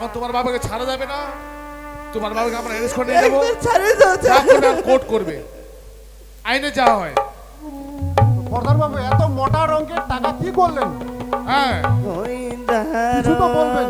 এখন তোমার বাবাকে ছাড়া যাবে না। তোমার বাবাকে আমরা অ্যারেস্ট করে নিয়ে যাব। কোর্ট করবে। আইনে যা হয়। প্রধান বাবু এত মোটা রঙের টাকা কি করলেন হ্যাঁ। বলবেন।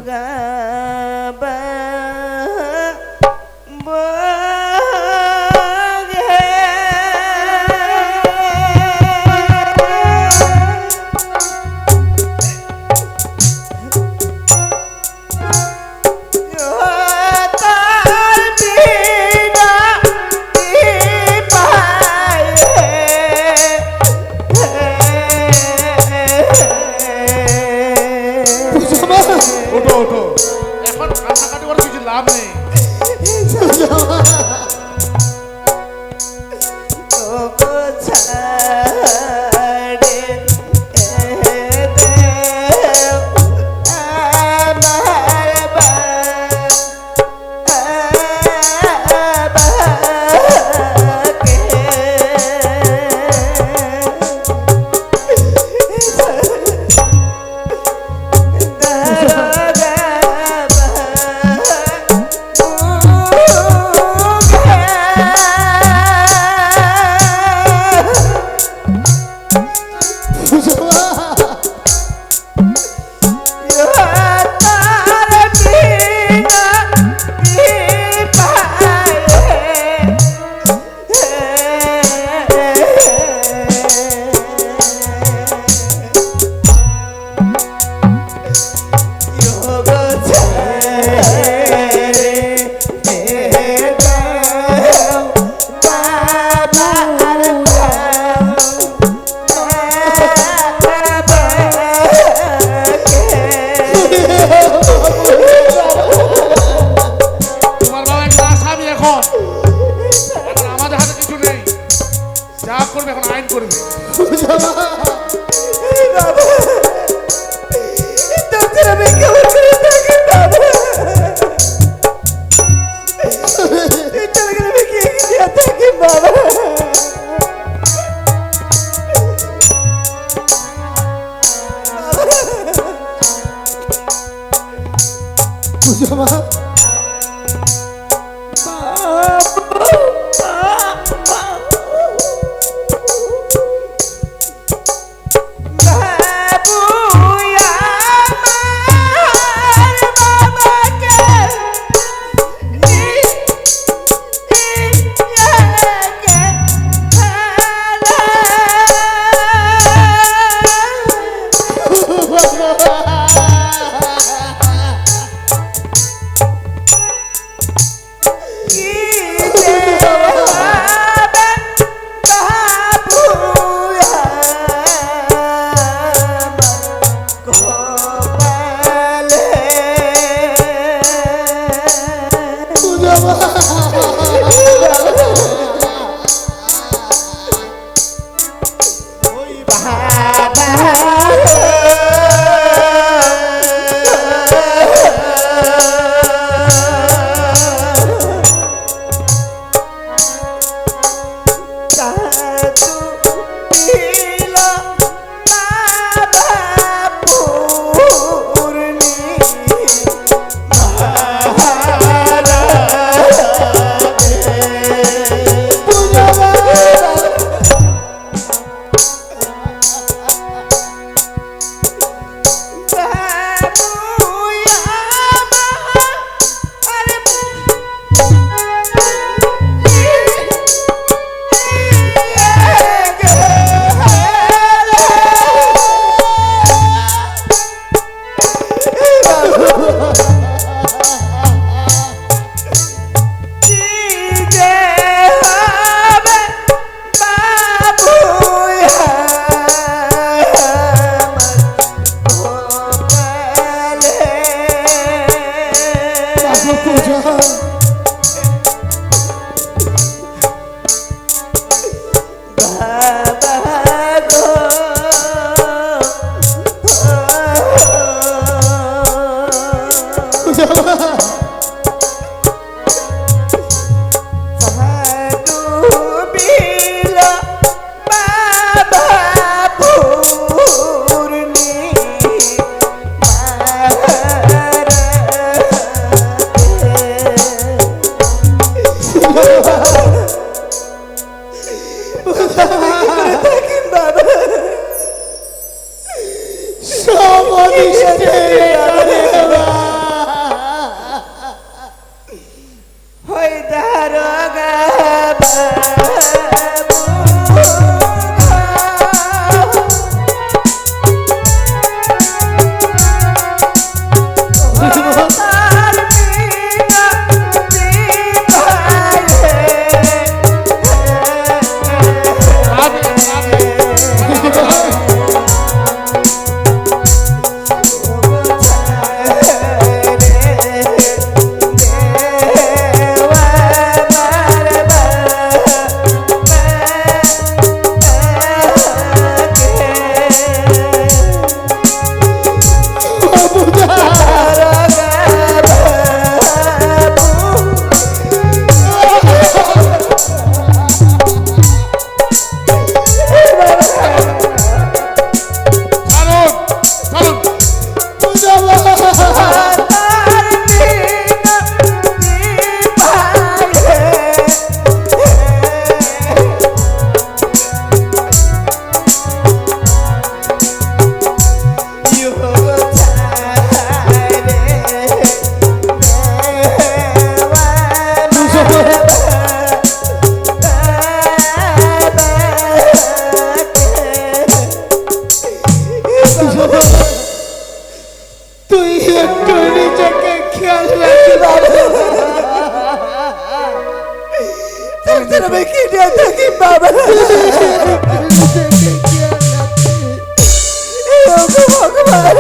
ভগবান। ভগবান।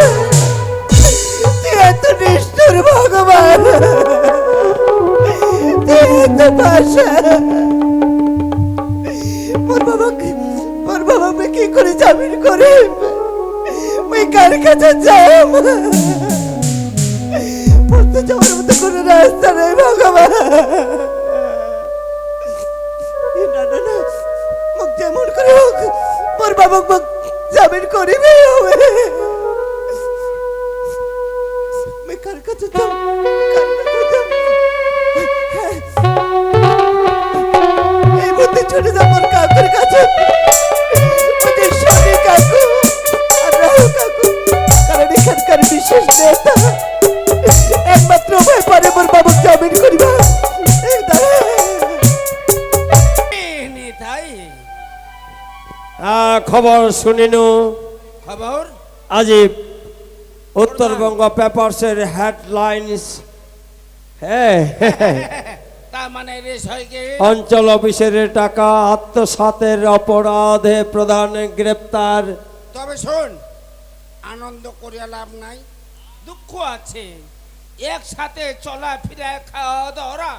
তুই এত কি করে জামিন করে? মুই কার কাছে যাই মোর তো যাওয়ার ভগবান। না না মুখ যেমন করে হোক মোর বাবা জামিন করিবে। এই চলে কাকুর কাছে। কাকু কাকু। কারণ একমাত্র উপায় পারে মোর বাবুক জামিন করিবা খবর শুনিনু। খবর? আজি উত্তরবঙ্গ পেপারসের হেডলাইন্স মানে অঞ্চল অফিসের টাকা আত্মসাতের অপরাধে প্রধান গ্রেপ্তার। তবে শোন আনন্দ করিয়া লাভ নাই দুঃখ আছে। একসাথে চলা ফিরা খাওয়া দাওয়া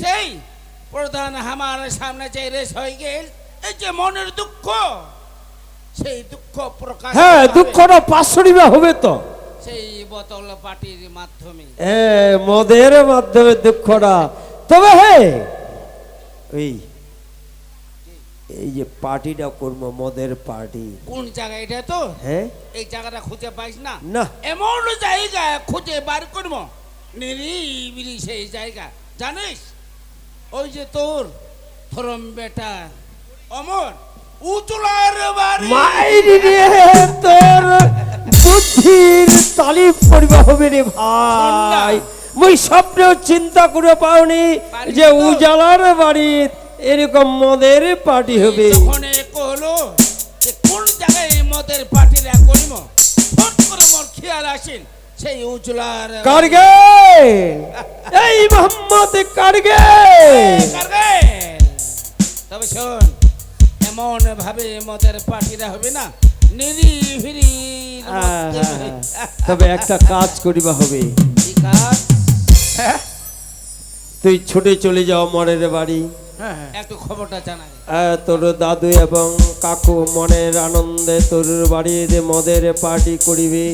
সেই প্রধান আমার সামনে যে রেস হয়ে গেল এই যে মনের দুঃখ সেই দুঃখ প্রকাশ হ্যাঁ দুঃখটা পাঁচশো হবে তো। সেই বোতল পার্টির মাধ্যমে। হ্যাঁ মদের মাধ্যমে দুঃখটা। তবে হ্যাঁ ওই এই যে পার্টিটা করব মদের পার্টি। কোন জায়গা এটা তো? হ্যাঁ এই জায়গাটা খুঁজে পাইস না? না। এমন জায়গা খুঁজে বার করব নিরিবিলি সেই জায়গা। জানিস? ওই যে তোর থরম বেটা অমর উচলার বাড়ি। মাইরি রে তোর বুদ্ধির তালিফ করিবা হবে রে ভাই। মুই স্বপ্নেও চিন্তা করে পাওনি যে উজালার বাড়ি এরকম মদের পার্টি হবে। যখন কহলো যে কোন জায়গায় এই মদের পার্টিরা করিম ফট করে মোর খেয়াল আসেন সেই উজলার কারগে এই মোহাম্মদ কারগে কারগেল। তবে শোন এমন ভাবে মদের পার্টিরা হবে না? নিরিবিলি তবে একটা কাজ করিবা হবে। কি কাজ? তুই ছুটে চলে যাও মনের বাড়ি। একটু খবরটা জানাই তোর দাদু এবং কাকু মনের আনন্দে তোর বাড়িতে মদের পার্টি করিবে।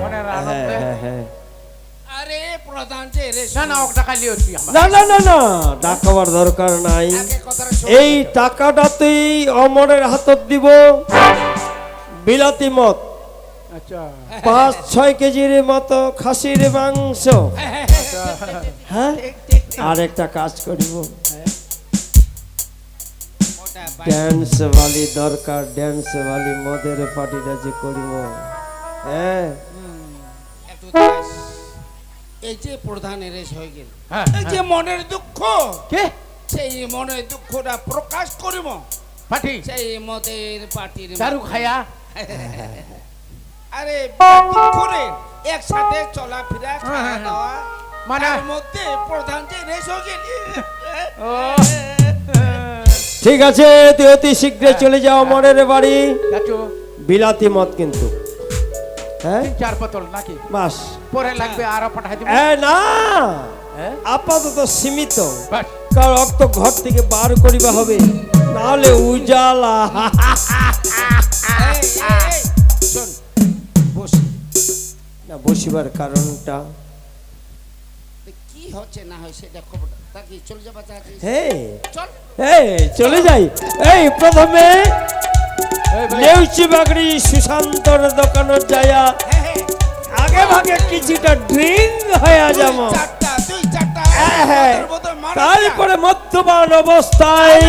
মনের হ্যাঁ আনন্দে? হ্যাঁ হ্যাঁ। আরে প্রধান যে রে না না ওটা খালি হচ্ছি না না না না ডাকাবার দরকার নাই। এই টাকাটা তুই অমরের হাতত দিব বিলাতি মত আচ্ছা। পাঁচ ছয় কেজির মতো খাসির মাংস। হ্যাঁ? আর একটা কাজ করিব। ড্যান্স বালি দরকার ড্যান্স বালি মদের পার্টিটা যে করিব। হ্যাঁ। এই যে প্রধান রেস হয়ে গেল। হ্যাঁ, এই যে মনের দুঃখ কে? সেই মনের দুঃখটা প্রকাশ করিব। পাঠি। সেই মদের পার্টির দারু খায়া আরে করে একসাথে চলাফেরা খাওয়া হ্যাঁ, দাওয়া মানে- মধ্যে প্রধান যে রেস হয়ে গেল। ঠিক আছে তুই অতি শীঘ্রই চলে যাও মনের বাড়ি। বিলাতি মত কিন্তু। হ্যাঁ? তিন চার বোতল নাকি? বাস। পরে লাগবে আরও পাঠাই দিব। এ না! হ্যাঁ? আপাতত সীমিত। কারণ রক্ত ঘর থেকে বার করিবা হবে। নাহলে উজালা। শোন। বস। না বসিবার কারণটা? কি হচ্ছে না হয় সেটা খবরটা। তা চলে যাবা চল। এই চলে যাই। এই প্রথমে নেউচি বাগড়ি সুশান্তর দোকানত যায়া। আগে ভাগে কিছুটা ড্রিঙ্ক হয়ে যাব। তারপরে মদ্যপান অবস্থায়।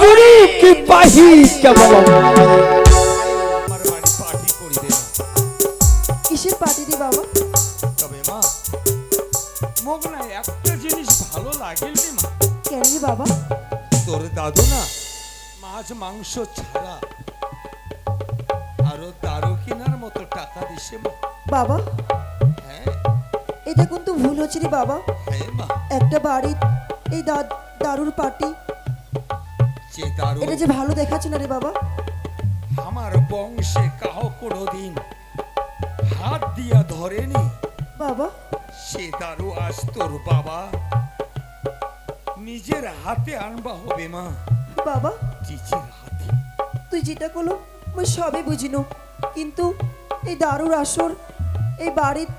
গুরু কি পাহি কিসের পার্টি বাবা? তবে মা মোক না একটা জিনিস ভালো লাগিল মা। কেন বাবা? তোর দাদু না মাছ মাংস ছাড়া। আরও দারু কেনার মতো টাকা দিছে মা। বাবা হ্যাঁ? এটা কিন্তু ভুল হচ্ছে রে বাবা। হ্যাঁ মা। একটা বাড়ির এই দারুর পার্টি। যে দারু এটা যে ভালো দেখাচ্ছে না রে বাবা। আমার বংশে কাহ কোনোদিন হাত দিয়া ধরেনি। বাবা। সে দারু আজ তোর বাবা। নিজের হাতে আনবা হবে মা। বাবা চিচির হাতে। তুই যেটা করল মই সবই বুঝিনু কিন্তু এই দারুর আসর এই বাড়ির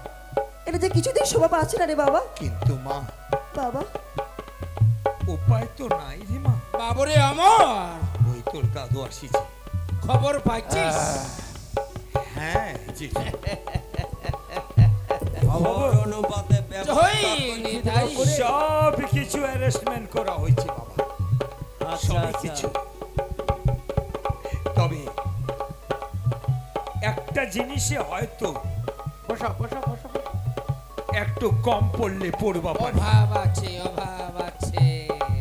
এটা যে কিছুতেই শোভা পাচ্ছে না রে বাবা। কিন্তু মা বাবা। উপায় তো নাই রে মা। বাবরে আমার ওই তোর দাদু আসিছে। খবর পাচ্ছিস হ্যাঁ জি খবর অনুপাতে জয় নিতাই সব কিছু অ্যারেস্টমেন্ট করা হয়েছে বাবা। আচ্ছা সবই আচ্ছা। কিছু তবে একটা জিনিসে হয়তো বসো বসো বসো। একটু কম পড়লে পড়বা অভাব আছে অভাব আছে।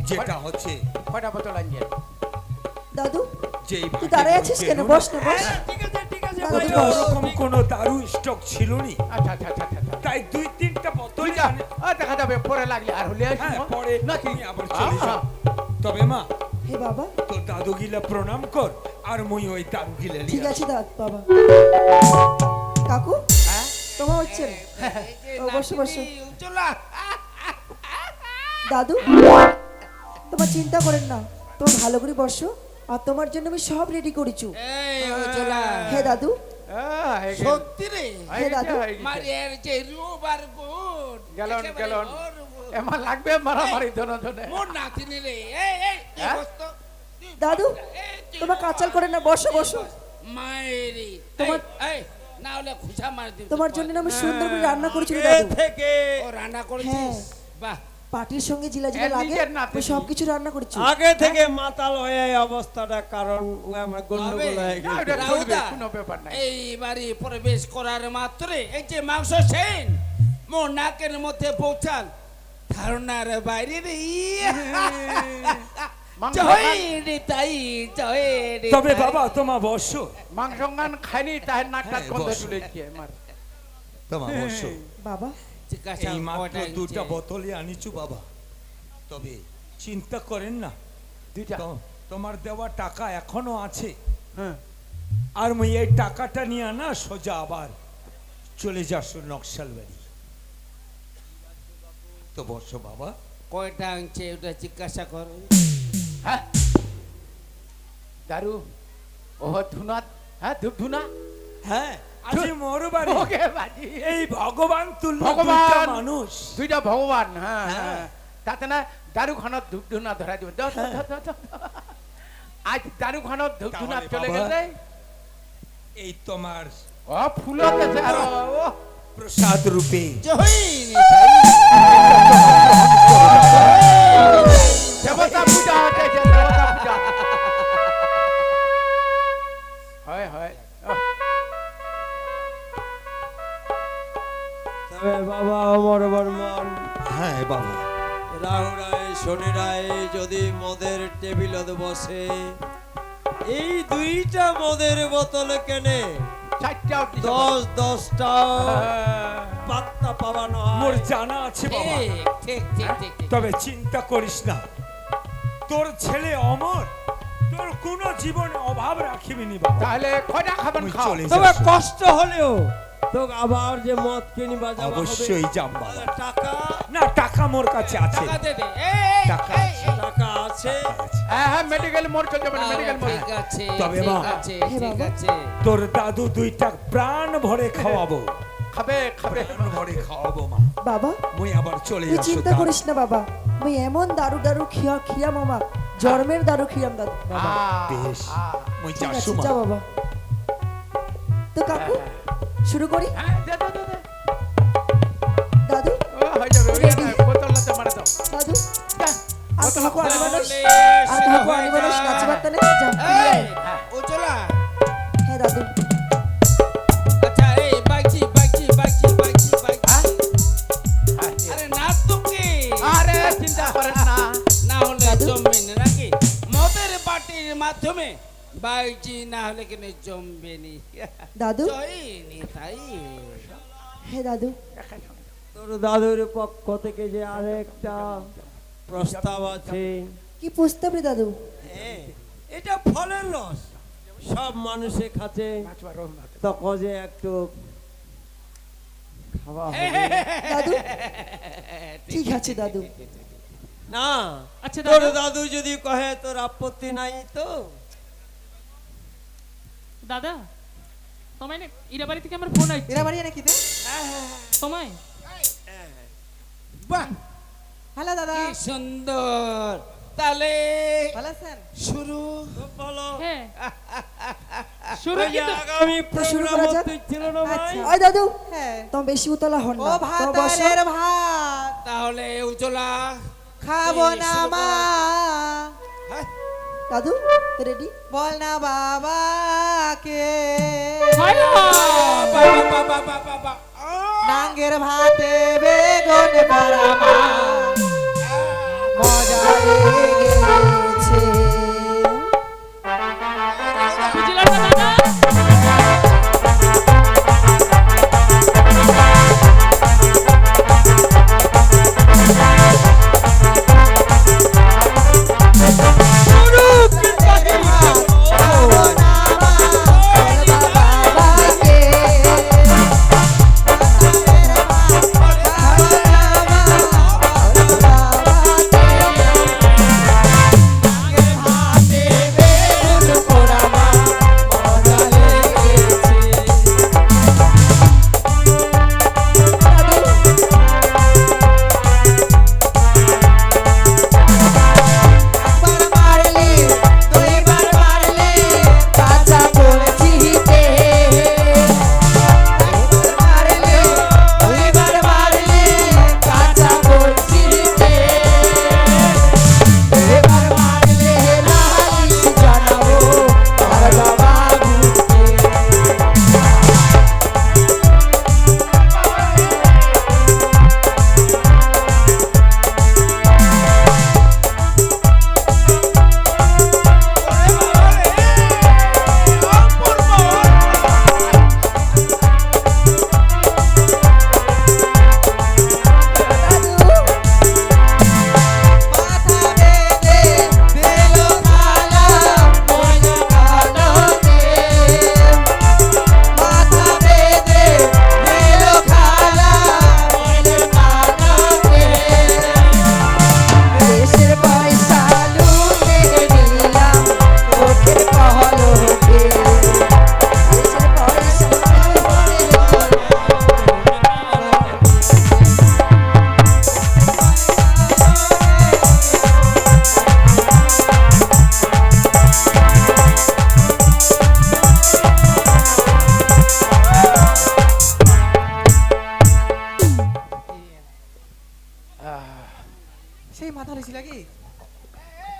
যেটা হচ্ছে বোতল দাদু যেই তুই দাঁড়ায় আছিস কেন? বস না বস। দাদু ওইটা বস। ওরকম কোনো দারু স্টক ছিল নি আচ্ছা আচ্ছা আচ্ছা আচ্ছা, আচ্ছা। তাই দুই তিনটা বোতল দুইটা দেখা যাবে পরে লাগলে আর হলে আসব। হ্যাঁ পরে না তুমি আবার চলে যাও। তবে মা হে বাবা। তোর দাদু গিলা প্রণাম কর আর মুই ওই দারু গিলা ঠিক লিয়া আছে দাদ বাবা। কাকু? হ্যাঁ? তোমার হচ্ছে না? ও, বসো, বসো। নাতনি দাদু তোমার চিন্তা করেন না। তোমার ভালো করে বসো আর তোমার জন্য আমি সব রেডি করেছি। এই দাদু হয়ে গেল। সত্যি রে হে গেছে, দাদু। গেছে। মারিয়ার যে রূপ আর গুণ গেলন, গেলন। ভরপুর। লাগবে মারামারি মোর নাতিনি রে এই দাদু তোমার কাচাল করে না বসো বসো মায়েরি তোমার- এই, না হলে খুশা মার দিব তোমার জন্য আমি সুন্দর করে রান্না করেছি দাদু থেকে ও রান্না করেছিস বাহ পাটির সঙ্গে জিলা জিলা লাগে সব কিছু রান্না করেছি। আগে থেকে মাতাল হয়ে এই অবস্থাটা কারণ আমার গন্ডগোল হয়ে গেছে। কোনো ব্যাপার নাই। এই বাড়ি প্রবেশ করার মাত্রে এই যে মাংস সেন মোর নাকের মধ্যে পৌঁছাল। ধারণার বাইরে রে মাংস জয় খান- রে তবে বাবা তোমা বসো। মাংস গান খাইনি তার নাকটা হ্যাঁ, গন্ধ বস। চলেছে আমার তোমা বসো। বাবা এই মাত্র দুটা বোতলে আনিছু বাবা। তবে চিন্তা করেন না। দুইটা। তো- তোমার দেওয়া টাকা এখনও আছে। হ্যাঁ। আর মুই এই টাকাটা নিয়ে না সোজা আবার চলে যাস নকশাল বাড়ি। তো বসো বাবা। কয়টা আনছে ওটা জিজ্ঞাসা কর হ্যাঁ। দারু ও ধুনা। হ্যাঁ ধূপ ধুনা? হ্যাঁ। আজ মোর বাড়ি ওকে বাজি এই ভগবান তুল্য ভগবান। মানুষ। দুইটা ভগবান হ্যাঁ হ্যাঁ। হ্যাঁ। তাতে না ধরা দিব। আজ চলে গেছে। এই তোমার আর। ও প্রসাদ রূপে। জয় বসে। এই দুইটা মদের বোতল কেনে? যাব। দশ দশটা। হ্যাঁ। পাত্তা পাবানো মোর জানা আছে বাবা। তবে চিন্তা করিস না। তোর ছেলে অমর তোর কোনো জীবনে অভাব রাখিবিনি বাবা। তাহলে কয়টা খাবেন খাও? তবে কষ্ট হলেও তোকে আবার যে মদ কিনবা হবে অবশ্যই তাহলে টাকা না টাকা মোর কাছে আছে। টাকা দে দে এই, এই, টাকা। টাকা আছে। হ্যাঁ হ্যাঁ মেডিকেল মোড় চলতে পারে মেডিকেল মোড়। ঠিক আছে তবে মা। ঠিক আছে। তোর দাদু দুইটা প্রাণ ভরে খাওয়াবো। খাবে খাবে। প্রাণ ভরে খাওয়াবো মা। বাবা মুই আবার চলে তুই চিন্তা করিস না বাবা। আমি এমন দারু দারু খিয়া খিয়া মামা। জন্মের দারু খিয়াম দাদু বেশ। আহ। মুই যাসু মা। বাবা। তো কাকু শুরু করি। হ্যাঁ, দে, দে, করেন না। না হলে জমবে না নাকি? মদের পার্টির মাধ্যমে। বাইজি না হলে কিনে জমবে নি। দাদু? তাই। হ্যাঁ দাদু। তোর দাদুর পক্ষ থেকে যে আরেকটা প্রস্তাব আছে। কি প্রস্তাব রে দাদু? হ্যাঁ, এটা ফলের রস। সব মানুষে খাচ্ছে তখন যে একটু খাওয়া দাদু? ঠিক আছে দাদু। না আচ্ছা, তোর দাদা। দাদু যদি কহে তোর আপত্তি নাই তো? দাদা তোমায় না ইরা বাড়ি থেকে আমার ফোন আসছে। এরা বাড়ি নাকি তে? তোমায়? বাহ! হ্যালো দাদা। কি সুন্দর। তাহলে ভালো আছেন? শুরু। খুব ভালো। হ্যাঁ। শুরু কিন্তু আগামী শুরু প্রোগ্রাম করা ছিল না ভাই। ওই দাদু হ্যাঁ। তুমি বেশি উতলা হন ও না ভাত তোমার বসো। ডালের ভাত। তাহলে উজলা। খাব না মা। হ্যাঁ? দাদু রেডি বল না বাবাকে। বাবা বাবা নাঙ্গের ভাতে বেগুন বড়া মা